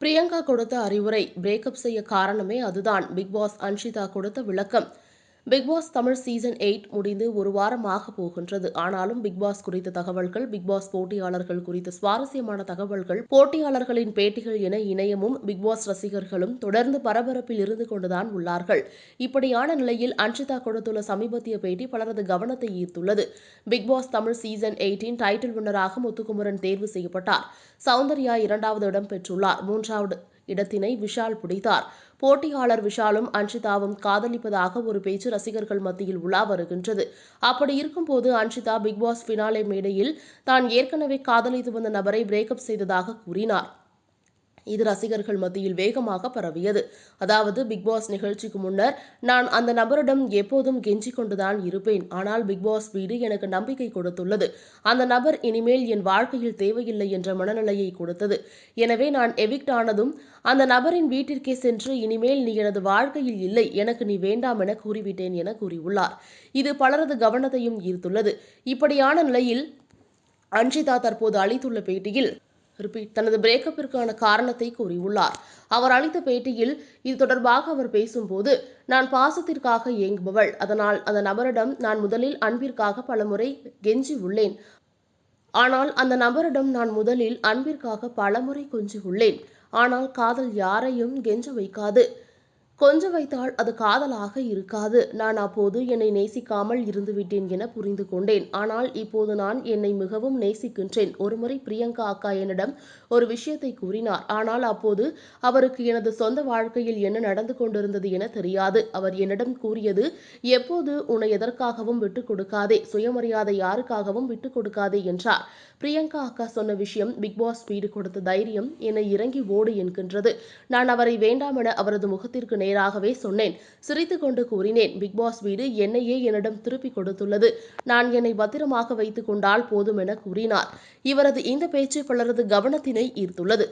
பிரியங்கா கொடுத்த அறிவுரை பிரேக்கப் செய்ய காரணமே அதுதான். பிக் பாஸ் அன்ஷிதா கொடுத்த விளக்கம். பிக்பாஸ் தமிழ் சீசன் எயிட் முடிந்து ஒரு வாரமாக போகின்றது. ஆனாலும் பிக்பாஸ் குறித்த தகவல்கள் பிக்பாஸ் போட்டியாளர்கள் குறித்த சுவாரஸ்யமான தகவல்கள் போட்டியாளர்களின் பேட்டிகள் என இணையமும் பிக்பாஸ் ரசிகர்களும் தொடர்ந்து பரபரப்பில் இருந்து கொண்டுதான் உள்ளார்கள். இப்படியான நிலையில் அன்ஷிதா கொடுத்துள்ள சமீபத்திய பேட்டி பலரது கவனத்தை ஈர்த்துள்ளது. Bigg Boss Tamil season eighteen title வின்னராக Muthukumaran தேர்வு செய்யப்பட்டார். சௌந்தர்யா இரண்டாவது இடம் பெற்றுள்ளார். மூன்றாவது இடத்தினை விஷால் பிடித்தார். போட்டியாளர் விஷாலும் அன்ஷிதாவும் காதலிப்பதாக ஒரு பேச்சு ரசிகர்கள் மத்தியில் உலா வருகின்றது. அப்படி இருக்கும்போது அன்ஷிதா பிக் பாஸ் ஃபினாலே மேடையில் தான் ஏற்கனவே காதலித்து வந்த நபரை பிரேக்கப் செய்ததாக கூறினார். இது ரசிகர்கள் மத்தியில் வேகமாக பரவியது. அதாவது பிக் பாஸ் நிகழ்ச்சிக்கு முன்னர் நான் அந்த நபரிடம் எப்போதும் கெஞ்சிக் கொண்டுதான் இருப்பேன். ஆனால் பிக் பாஸ் வீடு எனக்கு நம்பிக்கை கொடுத்துள்ளது. அந்த நபர் இனிமேல் என் வாழ்க்கையில் தேவையில்லை என்ற மனநிலையை கொடுத்தது. எனவே நான் எவிக்ட் ஆனதும் அந்த நபரின் வீட்டிற்கே சென்று இனிமேல் நீ எனது வாழ்க்கையில் இல்லை எனக்கு நீ வேண்டாம் என கூறிவிட்டேன் என கூறியுள்ளார். இது பலரது கவனத்தையும் ஈர்த்துள்ளது. இப்படியான நிலையில் அன்ஷிதா தற்போது அளித்துள்ள பேட்டியில் ரிப்பீட் தனது பிரேக்கப்பிற்கான காரணத்தை கூறியுள்ளார். அவர் அளித்த பேட்டியில் இது தொடர்பாக அவர் பேசும்போது நான் பாசத்திற்காக ஏங்குபவள். அதனால் அந்த நபரிடம் நான் முதலில் அன்பிற்காக பலமுறை கெஞ்சி உள்ளேன் ஆனால் அந்த நபரிடம் நான் முதலில் அன்பிற்காக பலமுறை கொஞ்சி உள்ளேன் ஆனால் காதல் யாரையும் கெஞ்ச வைக்காது. கொஞ்சம் வைத்தால் அது காதலாக இருக்காது. நான் அப்போது என்னை நேசிக்காமல் இருந்துவிட்டேன் என புரிந்து கொண்டேன். ஆனால் இப்போது நான் என்னை மிகவும் நேசிக்கின்றேன். ஒருமுறை பிரியங்கா அக்கா என்னிடம் ஒரு விஷயத்தை கூறினார். ஆனால் அப்போது அவருக்கு எனது சொந்த வாழ்க்கையில் என்ன நடந்து கொண்டிருந்தது என தெரியாது. அவர் என்னிடம் கூறியது எப்போது உன்னை எதற்காகவும் விட்டுக் கொடுக்காதே சுயமரியாதை யாருக்காகவும் விட்டுக் கொடுக்காதே என்றார். பிரியங்கா அக்கா சொன்ன விஷயம் பிக் பாஸ் வீடு கொடுத்த தைரியம் என்னை இறங்கி ஓடு என்கின்றது. நான் அவரை வேண்டாம் என அவரது முகத்திற்கு நேராகவே சொன்னேன். சிரித்து கொண்டு கூறினேன் பிக்பாஸ் வீடு என்னையே என்னிடம் திருப்பி கொடுத்துள்ளது. நான் என்னை பத்திரமாக வைத்துக் கொண்டால் போதும் என கூறினார். இவரது இந்த பேச்சு பலரது கவனத்தினை ஈர்த்துள்ளது.